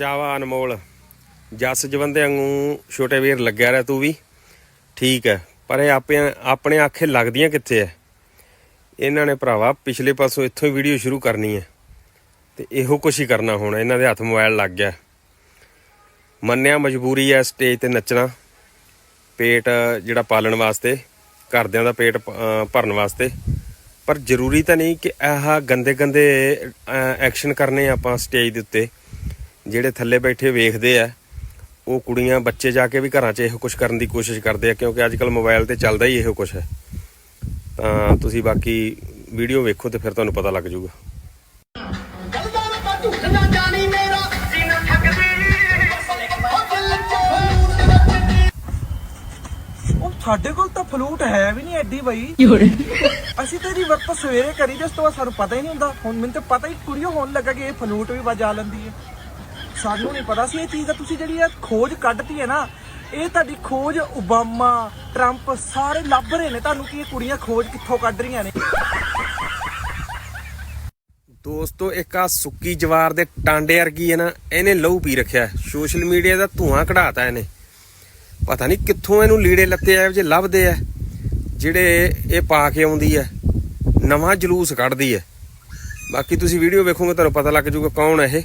ਸ਼ਾਵਾ ਅਨਮੋਲ ਜਸ ਜਵੰਦੇ ਵਾਂਗੂ ਛੋਟੇ ਵੀਰ ਲੱਗਿਆ ਰਿਹਾ ਤੂੰ ਵੀ। ਠੀਕ ਹੈ ਪਰ ਇਹ ਆਪੇ, ਆਪਣੇ ਆਖੇ ਲੱਗਦੀਆਂ ਕਿੱਥੇ ਐ? ਇਹਨਾਂ ਨੇ ਭਰਾਵਾ ਪਿਛਲੇ ਪਾਸੋਂ ਇੱਥੋਂ ਹੀ ਵੀਡੀਓ ਸ਼ੁਰੂ ਕਰਨੀ ਹੈ ਤੇ ਇਹੋ ਕੁਛ ਹੀ ਕਰਨਾ ਹੁਣ, ਇਹਨਾਂ ਦੇ ਹੱਥ ਮੋਬਾਈਲ ਲੱਗ ਗਿਆ। ਮੰਨਿਆ ਮਜਬੂਰੀ ਹੈ ਸਟੇਜ ਤੇ ਨੱਚਣਾ। ਪੇਟ ਜਿਹੜਾ ਪਾਲਣ ਵਾਸਤੇ, ਘਰਦਿਆਂ ਦਾ ਪੇਟ ਭਰਨ ਵਾਸਤੇ। ਪਰ ਜ਼ਰੂਰੀ ਤਾਂ ਨਹੀਂ ਕਿ ਆਹ ਗੰਦੇ ਗੰਦੇ ਐਕਸ਼ਨ ਕਰਨੇ ਆਪਾਂ ਸਟੇਜ ਦੇ ਉੱਤੇ। ਜਿਹੜੇ ਥੱਲੇ ਬੈਠੇ ਵੇਖਦੇ ਆ ਉਹ ਕੁੜੀਆਂ ਬੱਚੇ ਜਾ ਕੇ ਵੀ ਘਰਾਂ 'ਚ ਇਹੋ ਕੁਝ ਕਰਨ ਦੀ ਕੋਸ਼ਿਸ਼ ਕਰਦੇ ਆ ਕਿਉਂਕਿ ਅੱਜ ਕੱਲ ਮੋਬਾਈਲ ਤੇ ਚੱਲਦਾ ਹੀ ਇਹੋ ਕੁਝ ਹੈ। ਤਾਂ ਤੁਸੀਂ ਬਾਕੀ ਵੀਡੀਓ ਵੇਖੋ ਤੇ ਫਿਰ ਤੁਹਾਨੂੰ ਪਤਾ ਲੱਗ ਜਾਊਗਾ। ਸਾਡੇ ਕੋਲ ਤਾਂ ਫਲੂਟ ਹੈ ਵੀ ਨਹੀਂ ਐਡੀ ਬਈ，ਅਸੀਂ ਤਾਂ ਵਰਤੋਂ ਸਵੇਰੇ ਕਰੀ ਤੇ ਉਸ ਤੋਂ ਬਾਅਦ ਸਾਨੂੰ ਪਤਾ ਹੀ ਨਹੀਂ ਹੁੰਦਾ। ਹੁਣ ਮੈਨੂੰ ਤਾਂ ਪਤਾ ਹੀ ਕੁੜੀਓ ਹੋਣ ਲੱਗਾ ਕਿ ਇਹ ਫਲੂਟ ਵੀ ਵਜਾ ਲੈਂਦੀ ਹੈ। ਸਾਨੂੰ ਨਹੀਂ ਪਤਾ ਸੀ ਇਹ ਚੀਜ਼ ਦਾ। ਤੁਸੀਂ ਜਿਹੜੀ ਇਹ ਖੋਜ ਕੱਢਤੀ ਹੈ ਨਾ, ਇਹ ਤੁਹਾਡੀ ਖੋਜ ਓਬਾਮਾ, ਟਰੰਪ ਸਾਰੇ ਲੱਭ ਰਹੇ ਨੇ। ਤੁਹਾਨੂੰ ਕਿ ਇਹ ਕੁੜੀਆਂ ਖੋਜ ਕਿੱਥੋਂ ਕੱਢ ਰਹੀਆਂ ਨੇ? ਦੋਸਤੋ, ਇੱਕ ਆ ਸੁੱਕੀ ਜਵਾਰ ਦੇ ਟਾਂਡੇ ਵਰਗੀ ਹੈ ਨਾ, ਇਹਨੇ ਲਹੂ ਪੀ ਰੱਖਿਆ ਸੋਸ਼ਲ ਮੀਡੀਆ ਦਾ ਧੂਆਂ ਕਢਾਤਾ ਇਹਨੇ। ਪਤਾ ਨਹੀਂ ਕਿੱਥੋਂ ਇਹਨੂੰ ਲੀੜੇ ਲੱਤੇ ਆਏ ਜੇ ਲੱਭਦੇ ਆ, ਜਿਹੜੇ ਇਹ ਪਾ ਕੇ ਆਉਂਦੀ ਹੈ। ਨਵਾਂ ਜਲੂਸ ਕੱਢਦੀ ਹੈ। ਬਾਕੀ ਤੁਸੀਂ ਵੀਡੀਓ ਵੇਖੋਗੇ, ਤੁਹਾਨੂੰ ਪਤਾ ਲੱਗ ਜਾਊਗਾ ਕੌਣ ਹੈ ਇਹ।